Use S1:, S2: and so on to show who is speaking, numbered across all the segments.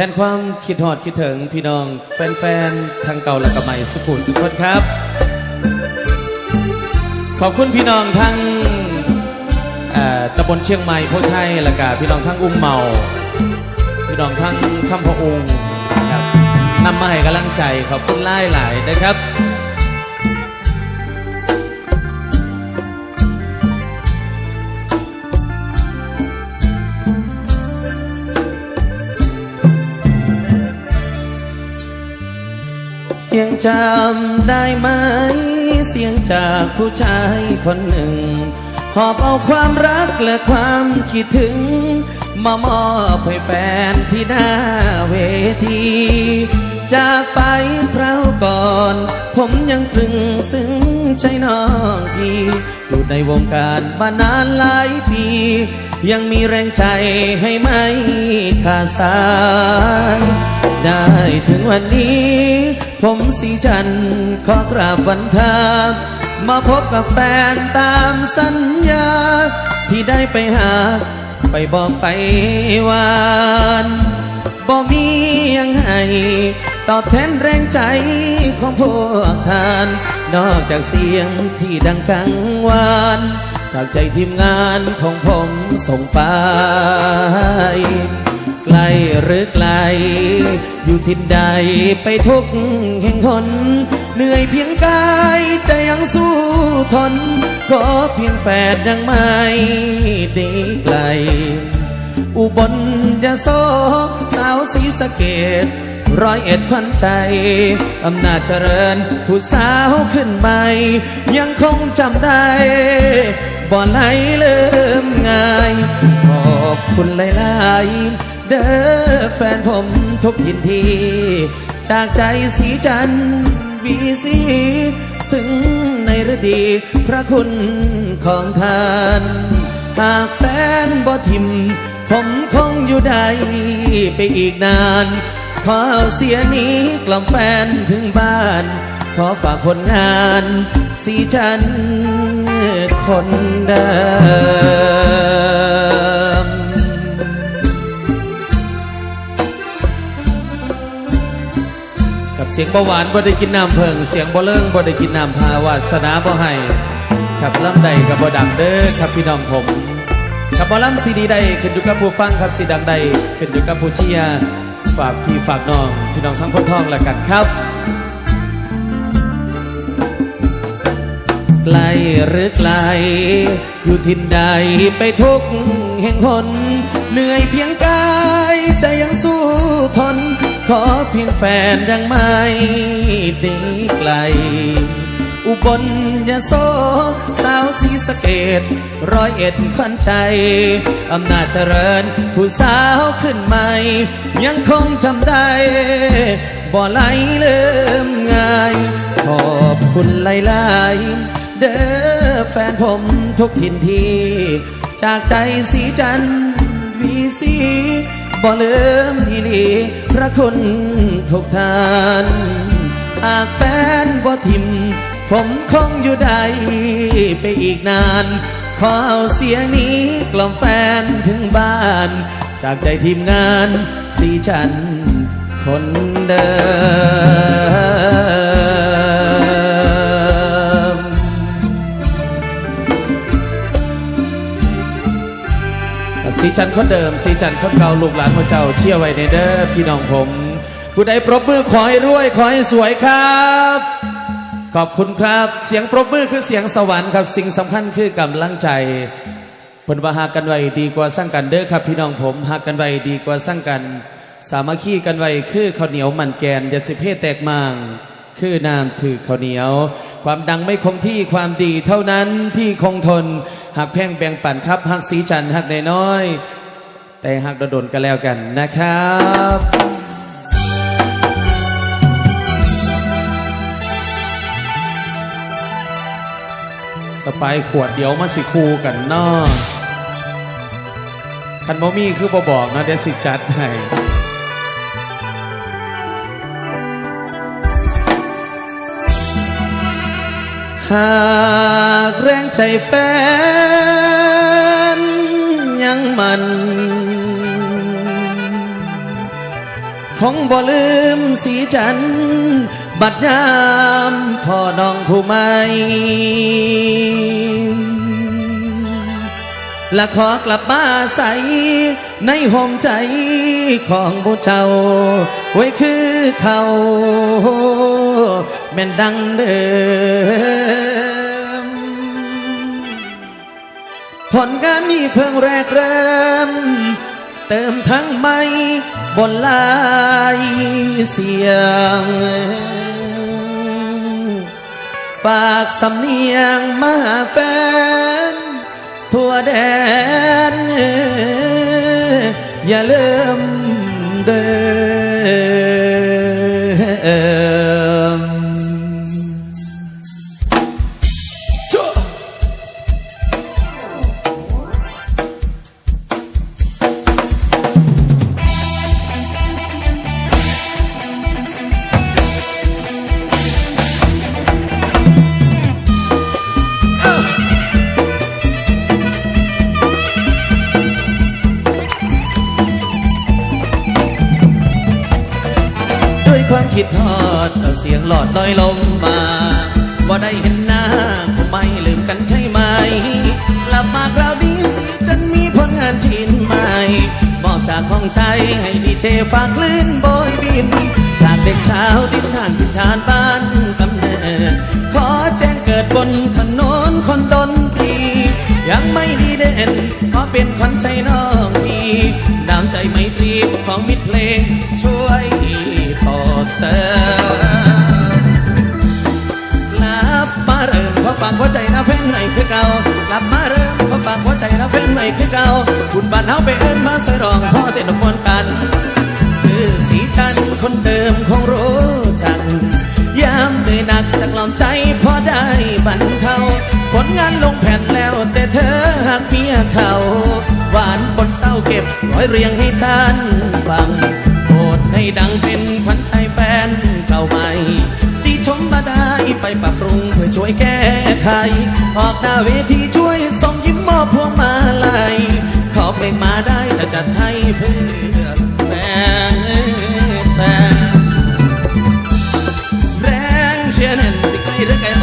S1: ทนความคิดหอดคิดถึงพี่น้องแฟนๆทางเก่าและก็ใหม่สุขุสุขคนครับ ขอบคุณพี่น้องทั้งตำบลเชียงใหม่โพชัยและกาพี่น้องทั้งอุ้มเมา พี่น้องทั้งคำพะองค์นะครับนำมาให้กำลังใจขอบคุณไล่หลายๆนะครับ จำได้ไหม เสียงจากผู้ชายคนหนึ่ง หอบเอาความรักและความคิดถึง มามอบให้แฟนที่หน้าเวที จากไปคราวก่อน ผมยังตรึงซึ้งใจน้องทีอยู่ในวงการมานานหลายปี ยังมีแรงใจให้ไม่ขาดสาย ได้ถึงวันนี้ ผมสีจันขอกราบวันทามาพบกับแฟนตามสัญญา ที่ได้ไปหา ไปบอกไปวานบ่มียังไงตอบแทนแรงใจของพวกท่าน นอกจากเสียงที่ดังกังวานจากใจทีมงานของผมส่งไป ลหรือไกล อยู่ทิศใดไปทุกแห่งหน เหนื่อยเพียงกายใจยังสู้ทน ขอเพียงแฟนยังไม่ด้ไกล อุบลยาโซสาวสีสะเกดร้อยเอ็ดควันใจ อำนาจเจริญผู้สาวขึ้นใหม่ยังคงจำได้ บ่ไหลเริ่มง่าย ขอบคุณหลาย ๆ เด้อแฟนผมทุกทินที จากใจสีจันวีสีซึ่งในฤดีพระคุณของท่าน หากแฟนบ่ทิม ผมคงอยู่ได้ไปอีกนาน ขอเสียนี้กล่อมแฟนถึงบ้าน ขอฝากผลงานสีจันคนเดิม เสียงเบาหวานบ่ได้กินน้ำเพิง เสียงบ่เลิ่งบ่ได้กินน้ำพาวาสนาบ่ให้ครับลำใดกับบ่ดังเด้อครับพี่น้องผมครับบ่ลำซีดีใดขึ้นอยู่กับผู้ฟังครับสีดังใดขึ้นอยู่กับผู้เชียร์ฝากพี่ฝากน้องพี่น้องทั้งพ้นทองล้วกันครับไกลหรือไกล อยู่ทินใดไปทุกแห่งหนเหนื่อยเพียงกา ยใจยังสู้ทน ขอเพียงแฟนยังไม่ได้ไกล อุบลยาโซสาวสีสะเกดร้อยเอ็ดขวัญใจอำนาจเจริญ ผู้สาวขึ้นใหม่ ยังคงจำได้ บ่ไหลเริ่มง่าย ขอบคุณหลายๆเด้อแฟนผมทุกทินที จากใจสีจันทร์ วีสีบ่เลื่อมทีลีพระคุณทุกท่านหากแฟนบ่ทิม ผมคงอยู่ได้ไปอีกนาน ขอเอาเสียงนี้กล่อมแฟนถึงบ้าน จากใจทีมงานสีฉันคนเดิม สีจันทร์คนเดิม สีจันทร์คนเก่าลูกหลานพระเจ้าเชี่ยไว้ในเด้อพี่น้องผมผู้ใดปรบมือขอให้รวยขอให้สวยครับ ขอบคุณครับ เสียงปรบมือคือเสียงสวรรค์ครับ สิ่งสำคัญคือกำลังใจเพิ่นว่าหากกันไว้ดีกว่าสร้างกันเด้อครับ พี่น้องผมหากกันไว้ดีกว่าสร้างกัน สามัคคีกันไว้คือข้าวเหนียวมันแกนอยาสิเพศแตกมางคือน้ำถือข้าวเหนียว ความดังไม่คงที่ความดีเท่านั้นที่คงทน หักแพ่งแบ่งปันครับหักสีจันหักนน้อย แต่หักโดนกันแล้วกันนะครับสไปร์ขวดเดียวมาสิคูกันเนอคันโมมี่คือบ่บอกนะเดี๋ยวสิจัดให้ หากแรงใจแฟน ยังมัน คงบ่ลืมสีจัน บัดยามพ่อน้องผู้ไม่และขอกลับมาใส ในห้องใจของผู้เจ้า ไว้คือเขา แม่นดังเดิมผลงานนี้เพิ่งแรกเริ่ม เติมทั้งไม่บนลายเสียง ฝากสำเนียงมาหาแฟน ทั่วแดน อย่าลืมเดิม ฝากคลื่นโบยบิน จากเด็กเช้าดินทานทินทานบ้านกำเนิดขอแจ้งเกิดบนถนนคนดนตรียังไม่ดีเด่นขอเป็นขวัญใจน้องดีน้ำใจไมตรีของมิตรเพลง ช่วยต่อเติมกลับมาเริ่มขอฝากหัวใจนะแฟนใหม่คือเก่ากลับมาเริ่มขอฝากหัวใจนะแฟนใหม่คือเก่าคุณบ้านเฮาไปเอิ้นมาใส่รองพ่อเต้นมวนกัน สีจันคนเดิมคงรู้จักยามเหนื่อยหนักจากลอมใจพอได้บรรเทาผลงานลงแผ่นแล้วแต่เธอหากเมียเขาหวานบนเศร้าเก็บร้อยเรียงให้ท่านฟังโปรดให้ดังเป็นขวัญใจแฟนเก่าใหม่ที่ชมมาได้ไปปรับปรุงเพื่อช่วยแก้ไขออกหน้าเวทีช่วยส่งยิ้มมอบพวงมาลัยขอเพลงมาได้จะจัดให้เพื่อ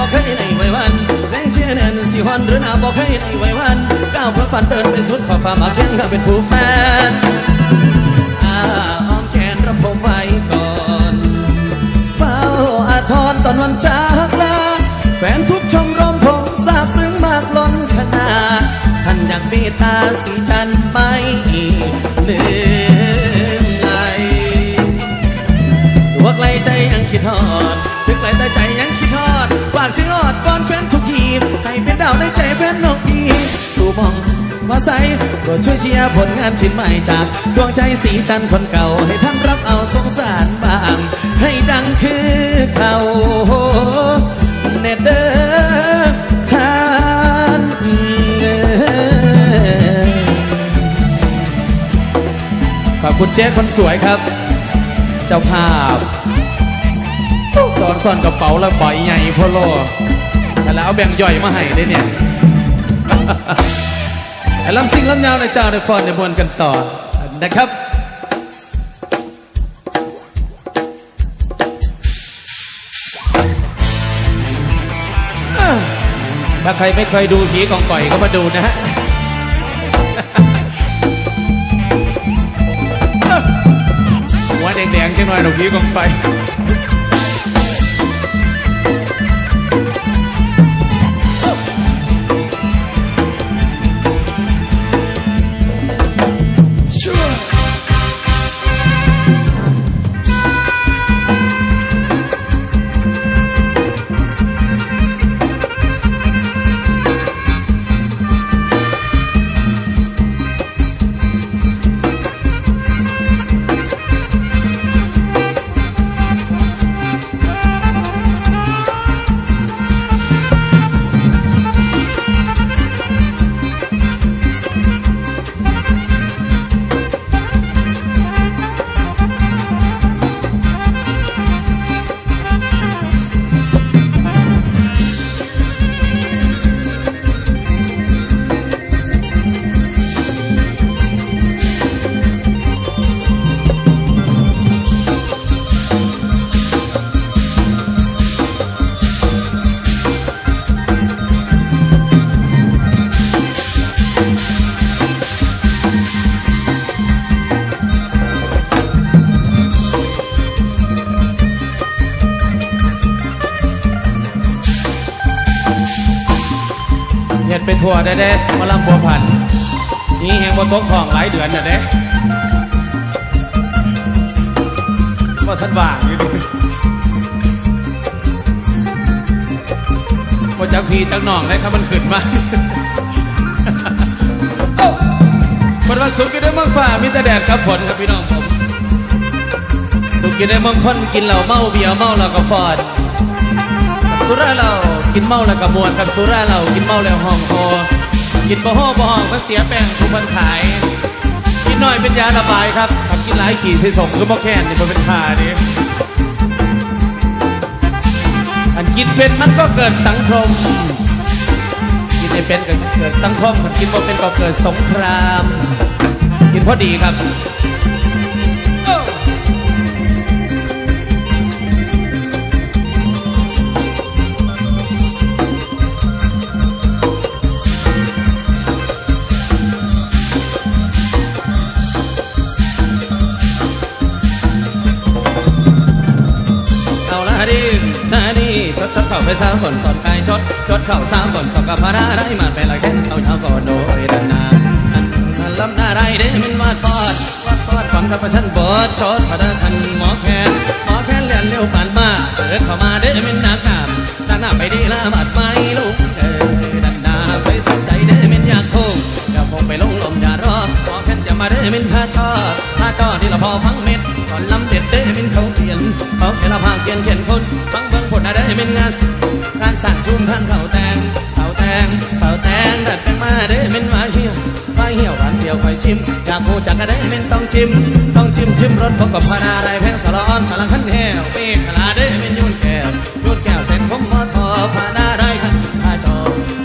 S1: บอกให้ในไว้วันแรงเชียร์นั่นสิฮอนหรือหนาบอกให้ในไว้วันก้าวเพื่อฝันเดินไปสุดขอฟ้ามาเคียงกับเป็นผู้แฟนอาอ้อมแขนรับผมไว้ก่อนเฝ้าอาทรตอนวันจากลาแฟนทุกชมรมผมซาบซึ้งมากล้นขนาดท่านอยากเมตตาสีจันทร์ไม่ลืมไหลตัวไกลใจยังคิดทอดถึงไกลแต่ใจ มาใส่โปรดช่วยเชียร์ผลงานชิ้นใหม่จากดวงใจสีจันทร์คนเก่า ให้ท่านรับเอาสงสารบ้าง ให้ดังคือเขาเนตเดอร์ท่านเอ่ยขอบคุณเจ๊คนสวยครับ เจ้าภาพ ตอนซ่อนกระเป๋าแล้วบ่อยใหญ่พอโลแต่แล้วเอาแบ่งย่อยมาให้ได้เนี่ย ลำซิงลำยาวในเจ้าในฟอนในบวนกันต่อนะครับถ้าใครไม่เคยดูผีกองก่อยก็มาดูนะฮะหัวแดงๆจังหน่อยหนูผีกองไป ไปทัวได้เด้มาลำบัวพันนี่แหงบนตกทองหลายเดือนน่ะเด้ว่าท่านว่างอยู่ดิว่าจากพีจากน้องเลยครับมันขึ้นมาวันวันสุกกินได้เมืองฟ้ามีแต่แดดกับฝนครับพี่น้องผม สุกกินได้เมืองคนกินเหล้าเมาเบียร์เมาแล้วก็ฟอดสุราเรา กินเมาแล้วก็มวนกับสุราเรากินเมาแล้วห้องคอกินบ่ห้อบ่ห้องก็เสียแป้งผู้คนขาย กินน้อยเป็นยาระบายครับกินหลายขี่ใส่ส่งคือบ่แค้นนี่บ่เป็นขานี่อันกินเป็นมันก็เกิดสังคม กินไม่เป็นก็เกิดสังคมคนกินบ่เป็นก็เกิดสงคราม กินพอดีครับ ชดชดเข้าไปสามคนสอนกายชดชดเข้าสามคนสองกับพาราได้มาไปละแค่เอาเท้าก่อนโดยดันนาอันอันลำหน้าไรเด้มันวาดปอดวาดปอดความกับประชันบดชดพระทันหมอแคนหมอแคนเลียนเร็วปานมาเดินเข้ามาเด้มันนักหนามนักหน้าไปดีละบาดไม่ลุกเอ้ดันนาไปสนใจเด้มันอยากโค้งอย่าพงไปลงลมอย่ารอหมอแคนอย่ามาเด้มันท่าชอท่าชอที่เราพอฟังเม็ดตอนลำเด็ดเด้มันเขาเขียนเขาเขียนละพางเขียนเขียนคนฟัง เบิ่งผลอะไรเป็นงานศิลป์การสั่งชุมท่านเขาแตงเขาแตงเขาแตงดัดเป็นมาเด้เป็นมาเหี่ยวมาเหี่ยววันเดียวคอยชิมอยากพูจากอะไรเป็นต้องชิม ต้องชิมชิมรสพบกับพาราไรแพงสลอนพลังขันแหวเปีกลาเด้เป็นยุ่นแก้วยุ่นแก้วเส้นคมมอทอพาราไรขันพาจอ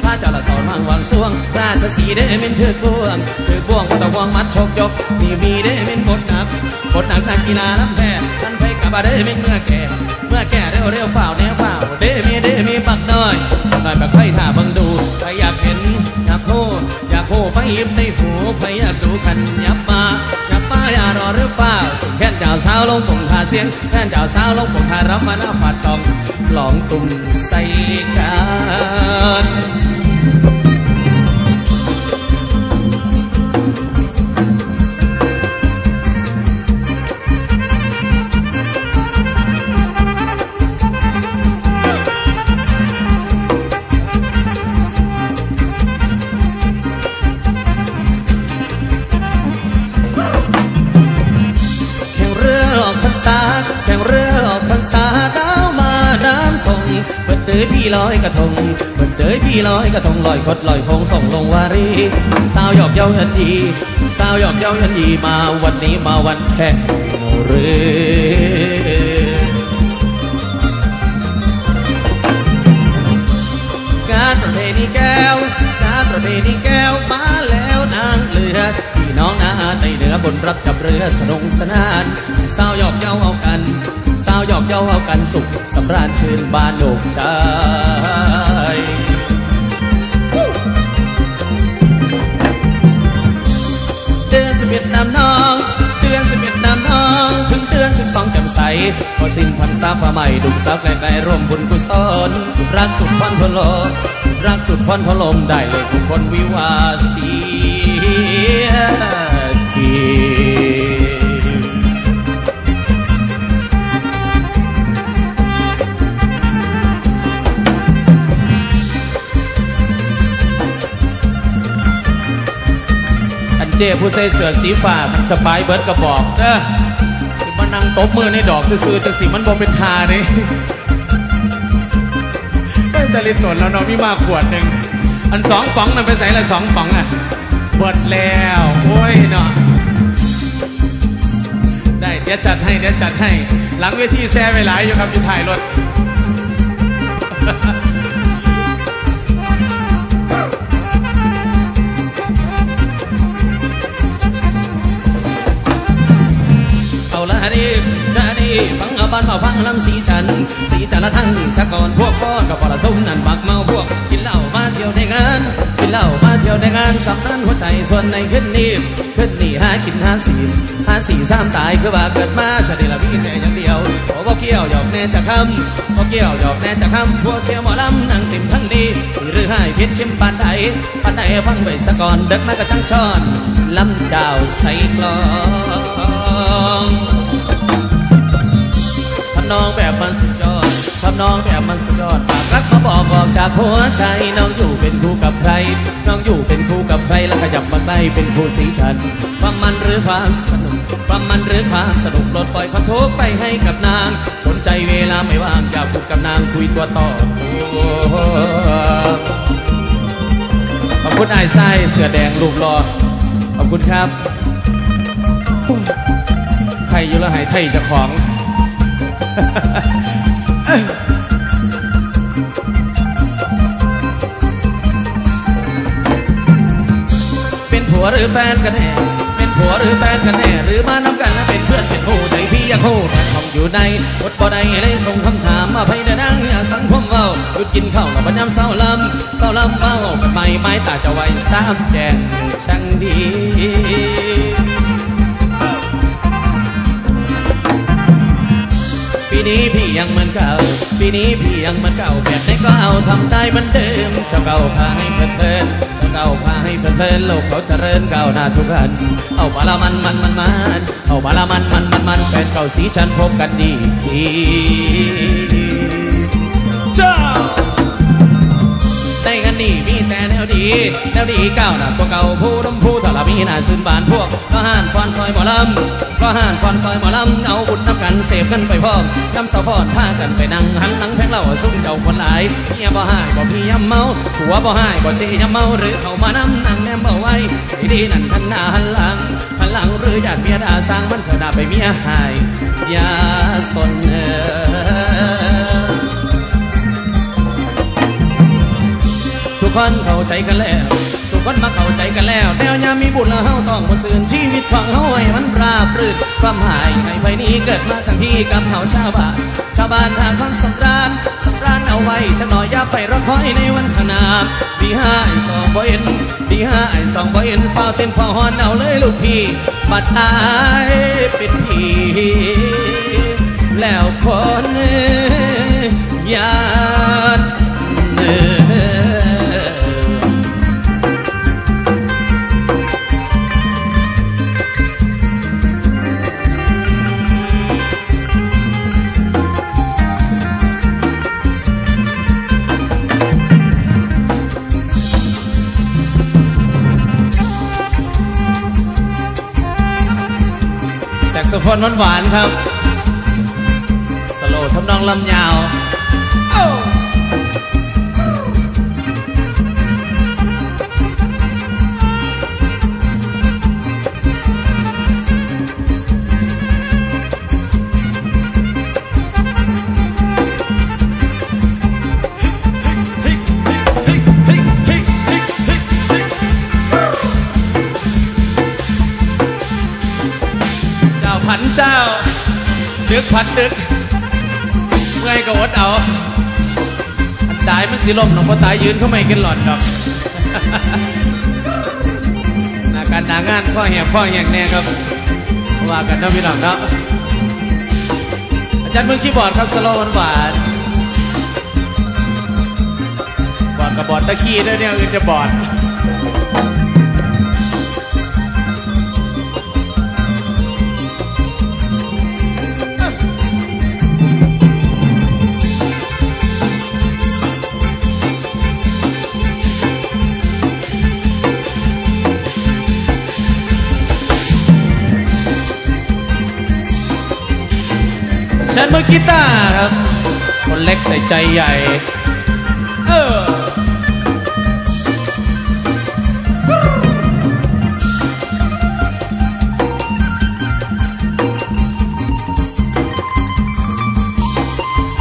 S1: พาจอละสอนวางวางสวง ราชสีเด้เป็นถือกวงเถือบ่วงก็ตะวงมัดชกยกมีมีเด้เป็นบทหนักบทหนักนักกีฬาลำแพ้ท่านไปกับเด้เป็นเมื่อแก่ แก่เร็วเร็วฝ่าวแนวฝ่าวเดมีเดมีปักน้อยปักน้อยแบบไข่ถ่าบังดูใครอยากเห็นอยากโคอยากโคไปยิ้มในหูใครอยากดูขันยับมายับมาอย่ารอหรือเปล่าสิแค่นเจ้าสาวลงปุ่งทาเสียงแค่นเจ้าสาวลงปุ่งทารับมาหน้าฝาดทองหลองตุ่มใส่กัน เปิดเดยพี่ลอยกระทงเปิดเดยพี่ลอยกระทงลอยคดลอยพงส่งลงวารีสาวหยอกเย้ายันยีสาวหยอกเย้ายันยีมาวันนี้มาวันแข่งเรือการประเพณีแก้ว การประเพณีแก้วมาแล้วนางเรือพี่น้องนาในเหนือบนรับจับเรือสนุกสนานสาวหยอกเย้าเอากัน สาวหยอกเย้าเอากันสุขสำราญชื่นบานโลกใจเดือนสิบเอ็ดนำน้องเดือนสิบเอ็ดนำน้องถึงเดือนสิบสองจำใสพอสิ้นพรรษาฟ้าใหม่ดุกสาวไกลๆร่วมบุญกุศลสุดรักสุดพันพลมรักสุดพันพลมได้เลยทุกคนวิวาสี จผู้ใส่เสื้อสีฟ้าสบายเบิร์ดกระบอกเด้อสิมานั่งตบมือในดอกซื่อๆจังสิมันบ่เป็นทานี่เอ้ยแต่ลินหนนแล้วเนาะมีมาขวดหนึ่งอันสองป๋องนั่นไปใส่ละสองป๋องอะเบิดแล้ว โอ้ยเนาะได้เดี๋ยวจัดให้เดี๋ยวจัดให้ หลังเวทีแซ่ไปหลายอยู่ครับอยู่ถ่ายรถาละดีนาดีฟังเอาบ้านมาฟังลำสีจัน สีแต่ละทั้งสะก่อนพวกพ่อกับพอละสมนั่นบักเมาพวก กินเหล้ามาเที่ยวในงานกินเหล้ามาเที่ยวในงานสำนันหัวใจส่วนในขึ้นนี่ขึ้นนี่หากินหาสีหาสีสามตายคือว่าเกิดมาชาติละพี่แต่อย่างเดียวขอบอกเกี่ยวหยอกแน่จะคำก็เกี่ยวหยอกแน่จะคำพวกเชียร์หมอลำนั่งติ่มทั้งดีหรือให้พิษเข้มปานใดปานใดฟังไว้สะก่อนเด็กมาก็จังช้อนลำเจ้าใส่กลองำนองแบบมันสุดยอดทำนองแบบมันสุดยอดฝากรักมาบอกออกจากหัวใจน้องอยู่เป็นคู่กับใคร น้องอยู่เป็นคู่กับใครแล้วขยับมาใกล้เป็นคู่สีฉันความมันหรือความสนุกความมันหรือความสนุกปลดปล่อยความทุกข์ไปให้กับนาง สนใจเวลาไม่ว่างอยากพูดกับนางคุยตัวต่อตัวขอบคุณไอ้ไส้เสือแดงรูปรอ ขอบคุณครับ ใครอยู่ละหายไทยจะของ เป็นผัวหรือแฟนกันแน่ เป็นผัวหรือแฟนกันแน่ หรือมานำกันแล้วเป็นเพื่อนเป็นคู่ใจพี่อยากคู่ทองอยู่ในอดบ่ได้เลยส่งคำถามมาไปเดนดังอย่าสังคมเว้าหยุดกินข้าวแล้วบัญญัติเศร้าลำเศร้าลำเมากันไม่ไม้ตาจะไว้สามแดงช่างดี นี้พี่ยังเหมือนเก่า ปีนี้พี่ยังเหมือนเก่าแบบไหนก็เอาทำได้เหมือนเดิมเจ้าเก่าพาให้เพลินเพลินเจ้าเก่าพาให้เพลินเพลินโลกเขาเจริญก้าวหน้าทุกันเอามาละมันมันมันมันเอามาละมันมันมันมันแฟนเก่าสีฉันพบกันดีทีเจ้าได้กันดีมีแต่ ดีแนวดีก้าวหน้ากว่าเก่าผู้ดมผู้ถ้าละมีหน้าซึนบานพวกก็ห่านฟอนซอยหมอลำก็ห่านฟอนซอยหมอลำเอาบุญทำกันเสพกันไปพร้อมจำเสาฟอนพากันไปนั่งหันหลังแพงเหล่าซุ่มเจ้าคนหลายเมียบ่หายบ่พี่ยำเมาผัวบ่หายบ่เจียำเมาหรือเขามานำนั่งแนมเอาไว้ดีนั่นหันหน้าหันหลังหันหลังหรืออยากเมียด่าสร้างมันเถอะด่าไปเมียหายอย่าสนเออ คนเข้าใจกันแล้ว ทุกคนมาเข้าใจกันแล้วแนวยามมีบุญแล้วเฮาต้องบ่ซื่นชีวิตของเฮาให้มันราบรื่นความหายในภัยนี้เกิดมาทั้งที่กับเฮาชาวบ้านชาวบ้านทางความสำราญสำราญเอาไว้จักหน่อยอย่าไปรอคอยในวันข้างหน้าดีห้าไอ้สองบ่เห็นดีห้าไอ้สองบ่เห็นฟ้าเต็มฟ้าวฮอนเอาเลยลูกพี่บัดอายเป็นพี่แล้วคนญา แซกโฟนหวานๆครับ สโลทำนองลำยาว พันดึกเมื่อยก็อดเอาอันตายมันสิลมหนองพ่อตายยืนเข้าไม่กินหลอดดอกหนาการหนางานข้อแหบข้อแหกแน่ครับว่ากันนะพี่น้องเนาะอาจารย์มือคีย์บอร์ดครับสโลว์หวานๆบอร์ดกับบอร์ดตะกี้ด้วยเนี่ยอื่นจะบอร์ด เชิญมือกีตาร์ครับ คนเล็กแต่ใจใหญ่ เออ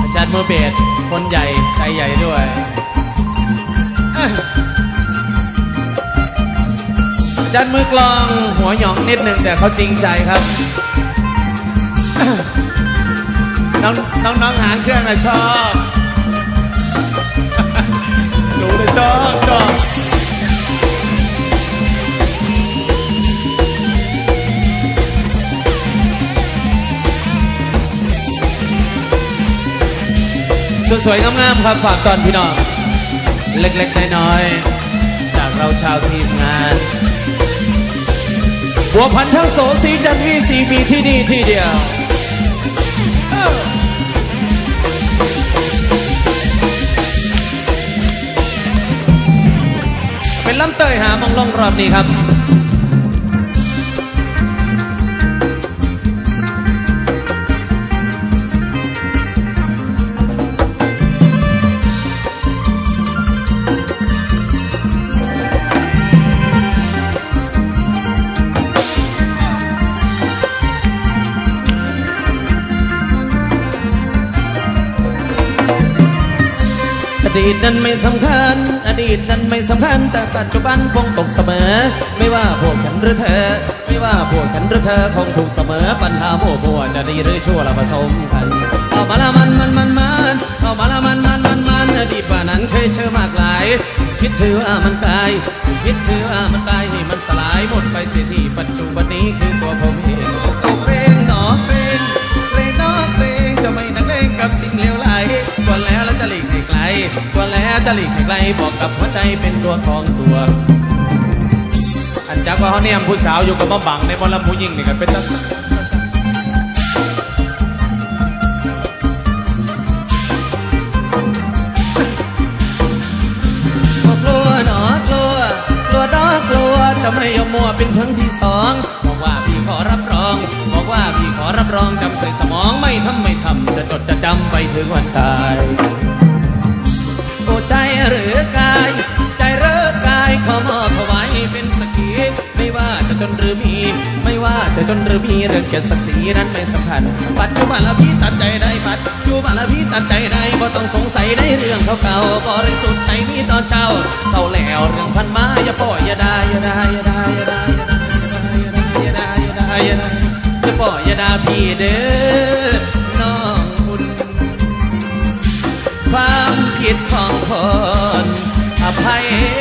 S1: อาจารย์มือเบสคนใหญ่ใจใหญ่ด้วยเอ้ยอาจารย์มือกลองหัวหยองนิดหนึ่งแต่เขาจริงใจครับ น้องน้องน้องหางเครื่องนะชอบหนูเลยชอบชอบสวยๆงามๆครับฝากตอนพี่น้อง เล็กๆน้อยๆจากเราชาวทีมงานบัวพันธ์ทั้งโสสีจันทร์วีสีมีที่นี่ที่เดียว ลำเตยหามองลงรอบนี้ครับ ดีตนั้นไม่สำคัญ อดีตนั้นไม่สำคัญ แต่ปัจจุบันคงตกเสมอ ไม่ว่าพวกฉันหรือเธอ ไม่ว่าพวกฉันหรือเธอคงถูกเสมอ ปัญหาโมพัวจะดีหรือชั่วเราผสมกันเอามาละมันมันมันมันเอามาละมันมันมันมันอดีตว่านั้นเคยเชื่อมากหลาย คิดถือว่ามันตาย คิดถือว่ามันตายให้มันสลายหมดไปเสียที่ปัจจุบันนี้คือตัวผมเองตกเป็นหนอเป็นเพลงนอกเพลงจะไม่นักเลงกับสิ่งเลวไหลกว่าแล้วแล้ว จะหลีกให้ไกลกว่าแล้วจะหลีกให้ไกลบอกกับหัวใจเป็นตัวของตัว
S2: อันจักว่าเขาเนี่ยผู้สาวอยู่กับมาบังในมอลผู้หญิงนี่กันเป็นตั้ง
S1: กลัวหนอกลัวกลัวดอกลัวจะไม่ยอมมัวเป็นครั้งที่สองบอกว่าพี่ขอรับรอง บอกว่าพี่ขอรับรองจำใส่สมองไม่ทำไม่ทำจะจดจะจำไปถึงวันตาย ใจหรือกาย ใจเรือกายขอมอบถวายเป็นสกีไม่ว่าจะจนหรือมี ไม่ว่าจะจนหรือมีเรื่องแก่ศักดิ์ศรีนั้นไม่สำคัญ ปัจจุบันละพี่ตัดใจได้ปัจจุบันละพี่ตัดใจได้บ่ต้องสงสัยในเรื่องเก่าๆบริสุทธิ์ใจมีตอนเจ้าเศร้าแล้วเรื่องพันมาอย่าปล่อยอย่าได้อย่าได้อย่าได้อย่าได้อย่าได้อย่าได้อย่าได้อย่าปล่อยอย่าด่าพี่เด้อ อ